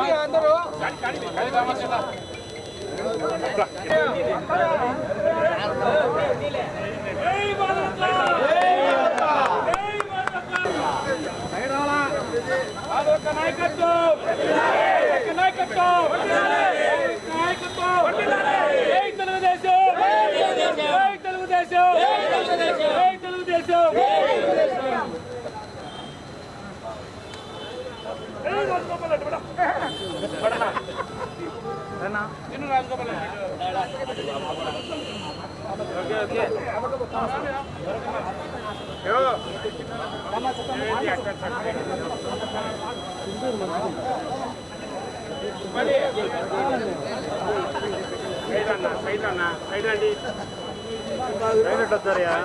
అందరూ నాయకత్వం నాయకత్వం తెలుగుదేశం తెలుగుదేశం తెలుగుదేశం సైడ్ అన్న సైడ్ అండి సైడ్ ఎట్లా వస్తారయ్యా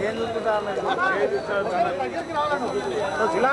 ఏం చూసుకుంటారు జిల్లా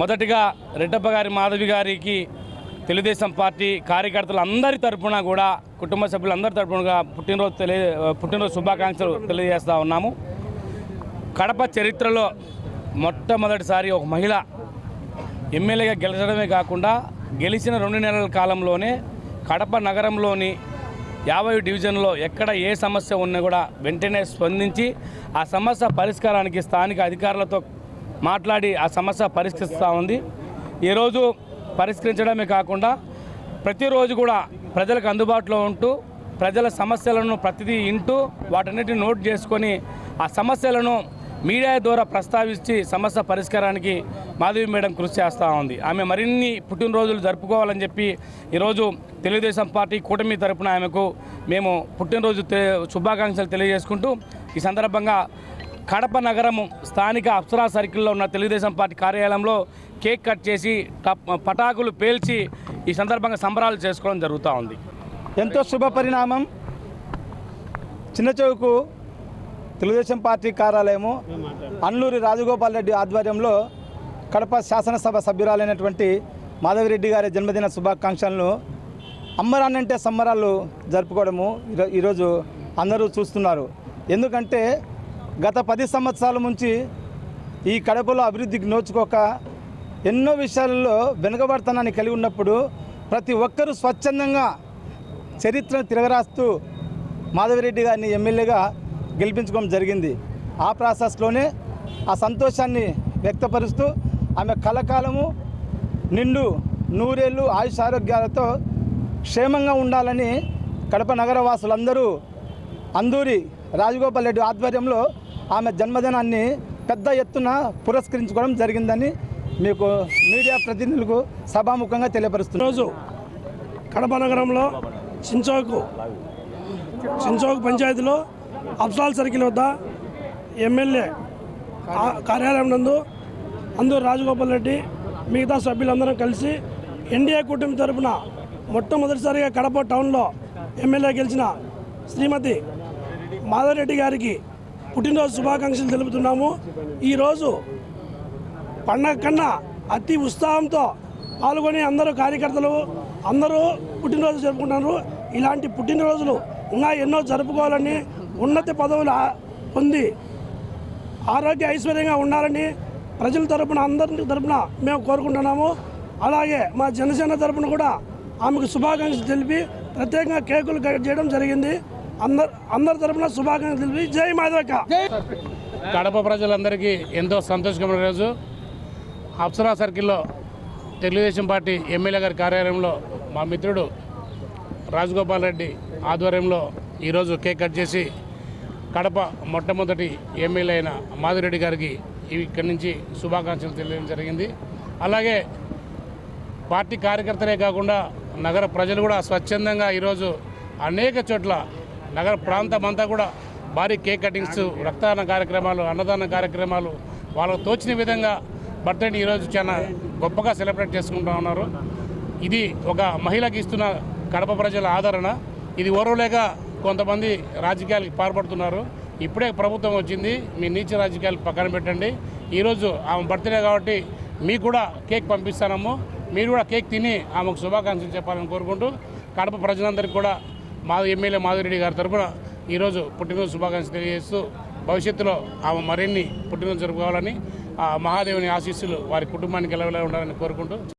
మొదటిగా రెడ్డప్ప గారి మాధవి గారికి తెలుగుదేశం పార్టీ కార్యకర్తలు అందరి తరఫున కూడా కుటుంబ సభ్యులందరి తరపున పుట్టినరోజు తెలియ పుట్టినరోజు శుభాకాంక్షలు తెలియజేస్తూ ఉన్నాము. కడప చరిత్రలో మొట్టమొదటిసారి ఒక మహిళ ఎమ్మెల్యేగా గెలిచడమే కాకుండా గెలిచిన రెండు నెలల కాలంలోనే కడప నగరంలోని యాభై డివిజన్లో ఎక్కడ ఏ సమస్య ఉన్నా కూడా వెంటనే స్పందించి ఆ సమస్య పరిష్కారానికి స్థానిక అధికారులతో మాట్లాడి ఆ సమస్య పరిష్కరిస్తూ ఉంది. ఈరోజు పరిష్కరించడమే కాకుండా ప్రతిరోజు కూడా ప్రజలకు అందుబాటులో ఉంటూ ప్రజల సమస్యలను ప్రతిదీ ఇంటూ వాటన్నిటిని నోట్ చేసుకొని ఆ సమస్యలను మీడియా ద్వారా ప్రస్తావించి సమస్య పరిష్కారానికి మాధవి మేడం కృషి చేస్తూ ఉంది. ఆమె మరిన్ని పుట్టినరోజులు జరుపుకోవాలని చెప్పి ఈరోజు తెలుగుదేశం పార్టీ కూటమి తరపున ఆమెకు మేము పుట్టినరోజు శుభాకాంక్షలు తెలియజేసుకుంటూ ఈ సందర్భంగా కడప నగరము స్థానిక అప్సరా సర్కిల్లో ఉన్న తెలుగుదేశం పార్టీ కార్యాలయంలో కేక్ కట్ చేసి టప్- పటాకులు పేల్చి ఈ సందర్భంగా సంబరాలు చేసుకోవడం జరుగుతూ ఉంది. ఎంతో శుభ పరిణామం. చిన్న చౌకు తెలుగుదేశం పార్టీ కార్యాలయము అన్నూరి రాజగోపాల్ రెడ్డి ఆధ్వర్యంలో కడప శాసనసభ సభ్యురాలైనటువంటి మాధవిరెడ్డి గారి జన్మదిన శుభాకాంక్షలను అమ్మరాన్నంటే సంబరాలు జరుపుకోవడము ఈరోజు అందరూ చూస్తున్నారు. ఎందుకంటే గత పది సంవత్సరాల నుంచి ఈ కడపలో అభివృద్ధికి నోచుకోక ఎన్నో విషయాలలో వెనుకబడతనాన్ని కలిగి ఉన్నప్పుడు ప్రతి ఒక్కరూ స్వచ్ఛందంగా చరిత్రను తిరగరాస్తూ మాధవిరెడ్డి గారిని ఎమ్మెల్యేగా గెలిపించుకోవడం జరిగింది. ఆ ప్రాసెస్లోనే ఆ సంతోషాన్ని వ్యక్తపరుస్తూ ఆమె కలకాలము నిండు నూరేళ్ళు ఆయుష్ ఆరోగ్యాలతో క్షేమంగా ఉండాలని కడప నగర వాసులందరూ అందూరి రాజగోపాల్ రెడ్డి ఆధ్వర్యంలో ఆమె జన్మదినాన్ని పెద్ద ఎత్తున పురస్కరించుకోవడం జరిగిందని మీకు మీడియా ప్రతినిధులకు సభాముఖంగా తెలియపరుస్తున్నారు రోజు కడప నగరంలో చించోకు చించోకు పంచాయతీలో అఫ్సాల్ సర్కిల్ వద్ద ఎమ్మెల్యే కార్యాలయం నందు అందరూ రాజగోపాల్ రెడ్డి మిగతా సభ్యులందరం కలిసి ఎన్డీఏ కూటమి తరఫున మొట్టమొదటిసారిగా కడప టౌన్లో ఎమ్మెల్యే గెలిచిన శ్రీమతి మాధవరెడ్డి గారికి పుట్టినరోజు శుభాకాంక్షలు తెలుపుతున్నాము. ఈరోజు పండగ కన్నా అతి ఉత్సాహంతో పాల్గొని అందరూ కార్యకర్తలు అందరూ పుట్టినరోజు జరుపుకుంటున్నారు. ఇలాంటి పుట్టినరోజులు ఇంకా ఎన్నో జరుపుకోవాలని ఉన్నత పదవులు పొంది ఆరోగ్య ఐశ్వర్యంగా ఉండాలని ప్రజల తరపున అందరి తరపున మేము కోరుకుంటున్నాము. అలాగే మా జనసేన తరపున కూడా ఆమెకు శుభాకాంక్షలు తెలిపి ప్రత్యేకంగా కేకులు కట్ చేయడం జరిగింది. అందరు అందరి తరఫున శుభాకాంక్షలు తెలిపి జై మాధవక్క. కడప ప్రజలందరికీ ఎంతో సంతోషకరమైన రోజు. అప్సరా సర్కిల్లో తెలుగుదేశం పార్టీ ఎమ్మెల్యే గారి కార్యాలయంలో మా మిత్రుడు రాజగోపాల్ రెడ్డి ఆధ్వర్యంలో ఈరోజు కేక్ కట్ చేసి కడప మొట్టమొదటి ఎమ్మెల్యే అయిన మాధురెడ్డి గారికి ఇక్కడి నుంచి శుభాకాంక్షలు తెలియడం జరిగింది. అలాగే పార్టీ కార్యకర్తలే కాకుండా నగర ప్రజలు కూడా స్వచ్ఛందంగా ఈరోజు అనేక చోట్ల నగర ప్రాంతం అంతా కూడా భారీ కేక్ కటింగ్స్ రక్తదాన కార్యక్రమాలు అన్నదాన కార్యక్రమాలు వాళ్ళకు తోచిన విధంగా బర్త్డేని ఈరోజు చాలా గొప్పగా సెలబ్రేట్ చేసుకుంటూ ఉన్నారు. ఇది ఒక మహిళకి ఇస్తున్న కడప ప్రజల ఆదరణ. ఇది ఓరవలేక కొంతమంది రాజకీయాలకు పాల్పడుతున్నారు. ఇప్పుడే ప్రభుత్వం వచ్చింది. మీ నీచ రాజకీయాలు పక్కన పెట్టండి. ఈరోజు ఆమె బర్త్డే కాబట్టి మీకు కూడా కేక్ పంపిస్తానము మీరు కూడా కేక్ తిని ఆమెకు శుభాకాంక్షలు చెప్పాలని కోరుకుంటూ కడప ప్రజలందరికీ కూడా మా ఎమ్మెల్యే మాధురెడ్డి గారి తరఫున ఈరోజు పుట్టినరోజు శుభాకాంక్షలు తెలియజేస్తూ భవిష్యత్తులో ఆమె మరిన్ని పుట్టినరోజు జరుపుకోవాలని ఆ మహాదేవుని ఆశీస్సులు వారి కుటుంబానికి ఎలా ఉండాలని కోరుకుంటూ